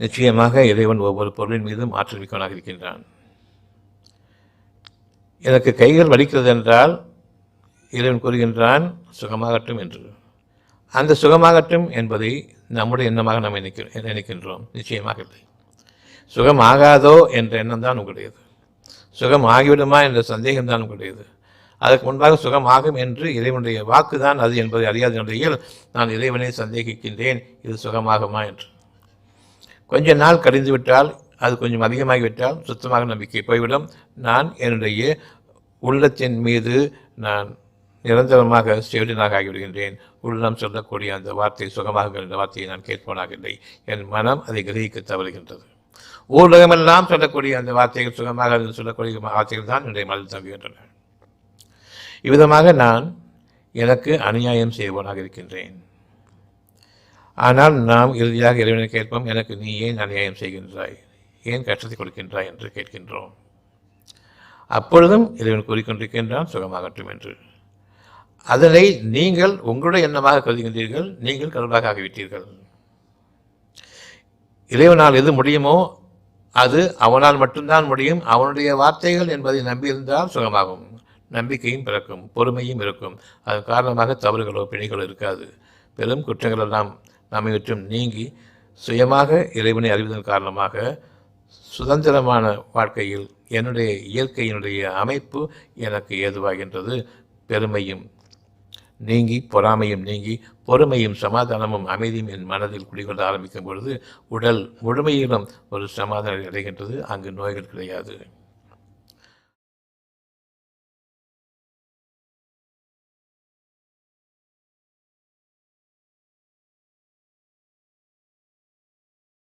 நிச்சயமாக இறைவன் ஒவ்வொரு பொருளின் மீதும் ஆற்றல் மிக்கவனாக இருக்கின்றான். எனக்கு கைகள் வலிக்கிறது என்றால் இறைவன் கூறுகின்றான் சுகமாகட்டும் என்று. அந்த சுகமாகட்டும் என்பதை நம்முடைய எண்ணமாக நாம் நினைக்க நினைக்கின்றோம் நிச்சயமாக இல்லை. சுகமாகாதோ என்ற எண்ணம் தான் உங்களுடையது. சுகம் ஆகிவிடுமா என்ற சந்தேகம் தான் உங்களுடையது. அதற்கு முன்பாக சுகமாகும் என்று இறைவனுடைய வாக்கு தான் அது என்பதை அறியாத நிலையில் நான் இறைவனை சந்தேகிக்கின்றேன் இது சுகமாகுமா என்று. கொஞ்ச நாள் கடிந்து விட்டால் அது கொஞ்சம் அதிகமாகிவிட்டால் சுத்தமாக நம்பிக்கை போய்விடும். நான் என்னுடைய உள்ளத்தின் மீது நான் நிரந்தரமாக செவிடனாக ஆகிவிடுகின்றேன். உள்ளம் சொல்லக்கூடிய அந்த வார்த்தை சுகமாக என்ற வார்த்தையை நான் கேட்போனாகவில்லை என் மனம் அதை கிரகிக்க தவறுகின்றது. ஊடகமெல்லாம் சொல்லக்கூடிய அந்த வார்த்தைகள் சுகமாக சொல்லக்கூடிய வார்த்தைகள் தான் என்னுடைய மனதில் தங்குகின்றன. இவ்விதமாக நான் எனக்கு அநியாயம் செய்வனாக இருக்கின்றேன். ஆனால் நாம் இறுதியாக இறைவனை கேட்போம் எனக்கு நீ ஏன் அநியாயம் செய்கின்றாய். ஏன் கஷ்டத்தை கொடுக்கின்றாய்? என்று கேட்கின்றோம். அப்பொழுதும் இறைவன் கூறிக்கொண்டிருக்கின்றான் சுகமாகட்டும் என்று. அதனை நீங்கள் உங்களுடைய எண்ணமாக கருதுகின்றீர்கள் நீங்கள் கடவுளாக ஆகிவிட்டீர்கள். இறைவனால் எது முடியுமோ அது அவனால் மட்டும்தான் முடியும். அவனுடைய வார்த்தைகள் என்பதை நம்பியிருந்தால் சுகமாகும். நம்பிக்கையும் பிறக்கும் பொறுமையும் இருக்கும். அதன் காரணமாக தவறுகளோ பிணைகளோ இருக்காது. பெரும் குற்றங்களெல்லாம் எல்லாம் நீங்கி சுயமாக இறைவனை அறிவதன் காரணமாக சுதந்திரமான வாழ்க்கையில் என்னுடைய இயற்கையினுடைய அமைப்பு எனக்கு ஏதுவாகின்றது. பெருமையும் நீங்கி பொறாமையும் நீங்கி பொறுமையும் சமாதானமும் அமைதியும் என் மனதில் குடிகொள்ள ஆரம்பிக்கும் பொழுது உடல் முழுமையிலும் ஒரு சமாதானம் அடைகின்றது. அங்கு நோய்கள் கிடையாது.